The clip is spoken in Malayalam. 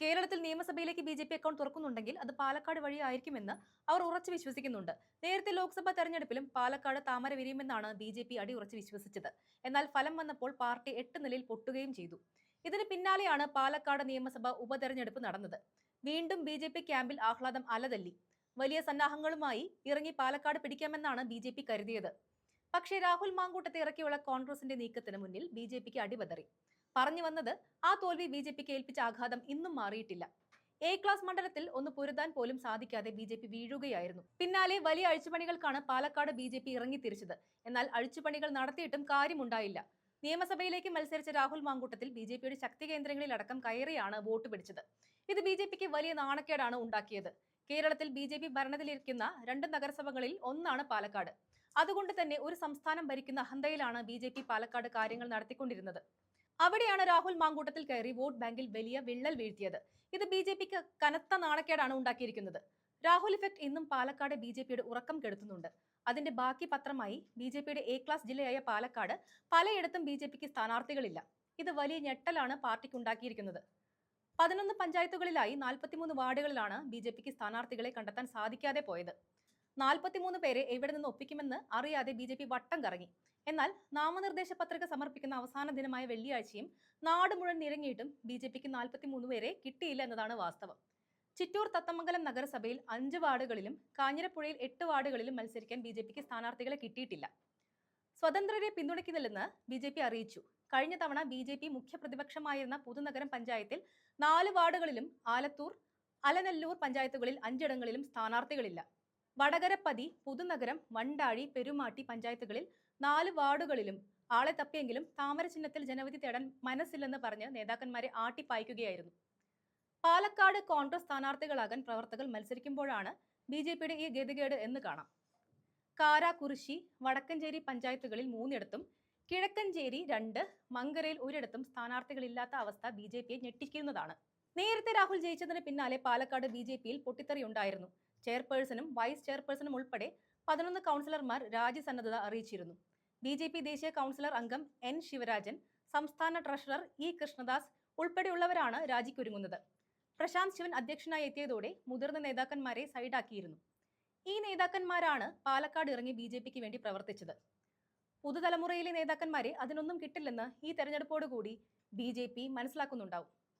കേരളത്തിൽ നിയമസഭയിലേക്ക് ബി ജെ പി അക്കൗണ്ട് തുറക്കുന്നുണ്ടെങ്കിൽ അത് പാലക്കാട് വഴിയായിരിക്കുമെന്ന് അവർ ഉറച്ചു വിശ്വസിക്കുന്നുണ്ട്. നേരത്തെ ലോക്സഭാ തെരഞ്ഞെടുപ്പിലും പാലക്കാട് താമര വിരിയുമെന്നാണ് ബി ജെ പി അടിയുറച്ച് വിശ്വസിച്ചത്. എന്നാൽ ഫലം വന്നപ്പോൾ പാർട്ടി എട്ട് നിലയിൽ പൊട്ടുകയും ചെയ്തു. ഇതിന് പിന്നാലെയാണ് പാലക്കാട് നിയമസഭ ഉപതെരഞ്ഞെടുപ്പ് നടന്നത്. വീണ്ടും ബി ജെ പി ക്യാമ്പിൽ ആഹ്ലാദം അലതല്ലി. വലിയ സന്നാഹങ്ങളുമായി ഇറങ്ങി പാലക്കാട് പിടിക്കാമെന്നാണ് ബി ജെ പി കരുതിയത്. പക്ഷേ രാഹുൽ മാങ്കൂട്ടത്തെ ഇറക്കിയുള്ള കോൺഗ്രസിന്റെ നീക്കത്തിന് മുന്നിൽ ബി ജെ പിക്ക് അടിപതറി. പറഞ്ഞു വന്നത് ആ തോൽവി ബി ജെ പിക്ക് ഏൽപ്പിച്ച ആഘാതം ഇന്നും മാറിയിട്ടില്ല. എ ക്ലാസ് മണ്ഡലത്തിൽ ഒന്ന് പൊരുതാൻ പോലും സാധിക്കാതെ ബി ജെ പി വീഴുകയായിരുന്നു. പിന്നാലെ വലിയ അഴിച്ചുപണികൾക്കാണ് പാലക്കാട് ബി ജെ പി ഇറങ്ങിത്തിരിച്ചത്. എന്നാൽ അഴിച്ചുപണികൾ നടത്തിയിട്ടും കാര്യമുണ്ടായില്ല. നിയമസഭയിലേക്ക് മത്സരിച്ച രാഹുൽ മാങ്കൂട്ടത്തിൽ ബി ജെ പിയുടെ ശക്തി കേന്ദ്രങ്ങളിലടക്കം കയറിയാണ് വോട്ട് പിടിച്ചത്. ഇത് ബി ജെ പിക്ക് വലിയ നാണക്കേടാണ് ഉണ്ടാക്കിയത്. കേരളത്തിൽ ബി ജെ പി ഭരണത്തിലിരിക്കുന്ന രണ്ട് നഗരസഭകളിൽ ഒന്നാണ് പാലക്കാട്. അതുകൊണ്ട് തന്നെ ഒരു സംസ്ഥാനം ഭരിക്കുന്ന അഹന്തയിലാണ് ബി പാലക്കാട് കാര്യങ്ങൾ നടത്തിക്കൊണ്ടിരുന്നത്. അവിടെയാണ് രാഹുൽ മാങ്കൂട്ടത്തിൽ കയറി വോട്ട് ബാങ്കിൽ വലിയ വിള്ളൽ വീഴ്ത്തിയത്. ഇത് ബി ജെ പിക്ക് കനത്ത നാണക്കേടാണ് ഉണ്ടാക്കിയിരിക്കുന്നത്. രാഹുൽ ഇഫക്ട് ഇന്നും പാലക്കാട് ബി ജെ പിയുടെ ഉറക്കം കെടുത്തുന്നുണ്ട്. അതിന്റെ ബാക്കി പത്രമായി ബി ജെ പിയുടെ എ ക്ലാസ് ജില്ലയായ പാലക്കാട് പലയിടത്തും ബി ജെ പിക്ക് സ്ഥാനാർത്ഥികളില്ല. ഇത് വലിയ ഞെട്ടലാണ് പാർട്ടിക്ക് ഉണ്ടാക്കിയിരിക്കുന്നത് പതിനൊന്ന് പഞ്ചായത്തുകളിലായി നാൽപ്പത്തിമൂന്ന് വാർഡുകളിലാണ് ബി ജെ പിക്ക് സ്ഥാനാർത്ഥികളെ കണ്ടെത്താൻ സാധിക്കാതെ പോയത്. നാൽപ്പത്തിമൂന്ന് പേരെ എവിടെ നിന്ന് ഒപ്പിക്കുമെന്ന് അറിയാതെ ബി ജെ പി വട്ടം കറങ്ങി. എന്നാൽ നാമനിർദ്ദേശ പത്രിക സമർപ്പിക്കുന്ന അവസാന ദിനമായ വെള്ളിയാഴ്ചയും നാട് മുഴുവൻ നിരങ്ങിയിട്ടും ബി ജെ പിക്ക് നാൽപ്പത്തിമൂന്ന് പേരെ കിട്ടിയില്ല എന്നതാണ് വാസ്തവം. ചിറ്റൂർ തത്തമംഗലം നഗരസഭയിൽ അഞ്ച് വാർഡുകളിലും കാഞ്ഞിരപ്പുഴയിൽ എട്ട് വാർഡുകളിലും മത്സരിക്കാൻ ബി ജെ പിക്ക് സ്ഥാനാർത്ഥികളെ കിട്ടിയിട്ടില്ല. സ്വതന്ത്രരെ പിന്തുണയ്ക്കുന്നില്ലെന്ന് ബി ജെ പി അറിയിച്ചു. കഴിഞ്ഞ തവണ ബി ജെ പി മുഖ്യ പ്രതിപക്ഷമായിരുന്ന പുതുനഗരം പഞ്ചായത്തിൽ നാല് വാർഡുകളിലും ആലത്തൂർ അലനല്ലൂർ പഞ്ചായത്തുകളിൽ അഞ്ചിടങ്ങളിലും സ്ഥാനാർത്ഥികളില്ല. വടകരപ്പതി പുതുനഗരം വണ്ടാഴി പെരുമാട്ടി പഞ്ചായത്തുകളിൽ നാല് വാർഡുകളിലും ആളെ തപ്പിയെങ്കിലും താമര ചിഹ്നത്തിൽ ജനവിധി തേടാൻ മനസ്സില്ലെന്ന് പറഞ്ഞ് നേതാക്കന്മാരെ ആട്ടിപ്പായിക്കുകയായിരുന്നു. പാലക്കാട് കോൺഗ്രസ് സ്ഥാനാർത്ഥികളാകാൻ പ്രവർത്തകർ മത്സരിക്കുമ്പോഴാണ് ബി ജെ പിയുടെ ഈ ഗതികേട് എന്ന് കാണാം. കാരാകുറിശി വടക്കഞ്ചേരി പഞ്ചായത്തുകളിൽ മൂന്നിടത്തും കിഴക്കഞ്ചേരി രണ്ട് മങ്കരയിൽ ഒരിടത്തും സ്ഥാനാർത്ഥികളില്ലാത്ത അവസ്ഥ ബി ജെ പിയെ ഞെട്ടിക്കുന്നതാണ്. നേരത്തെ രാഹുൽ ജയിച്ചതിന് പിന്നാലെ പാലക്കാട് ബി ജെ പിയിൽ പൊട്ടിത്തെറിയുണ്ടായിരുന്നു. ചെയർപേഴ്സണും വൈസ് ചെയർപേഴ്സണും ഉൾപ്പെടെ പതിനൊന്ന് കൗൺസിലർമാർ രാജ്യസന്നദ്ധത അറിയിച്ചിരുന്നു. ബി ജെ പി ദേശീയ കൗൺസിലർ അംഗം എൻ ശിവരാജൻ സംസ്ഥാന ട്രഷറർ ഇ കൃഷ്ണദാസ് ഉൾപ്പെടെയുള്ളവരാണ് രാജിക്കൊരുങ്ങുന്നത്. പ്രശാന്ത് ശിവൻ അധ്യക്ഷനായി എത്തിയതോടെ മുതിർന്ന നേതാക്കന്മാരെ സൈഡാക്കിയിരുന്നു. ഈ നേതാക്കന്മാരാണ് പാലക്കാട് ഇറങ്ങി ബി ജെ പിക്ക് വേണ്ടി പ്രവർത്തിച്ചത്. പുതുതലമുറയിലെ നേതാക്കന്മാരെ അതിനൊന്നും കിട്ടില്ലെന്ന് ഈ തെരഞ്ഞെടുപ്പോടുകൂടി ബി ജെ പി മനസ്സിലാക്കുന്നുണ്ടാവും.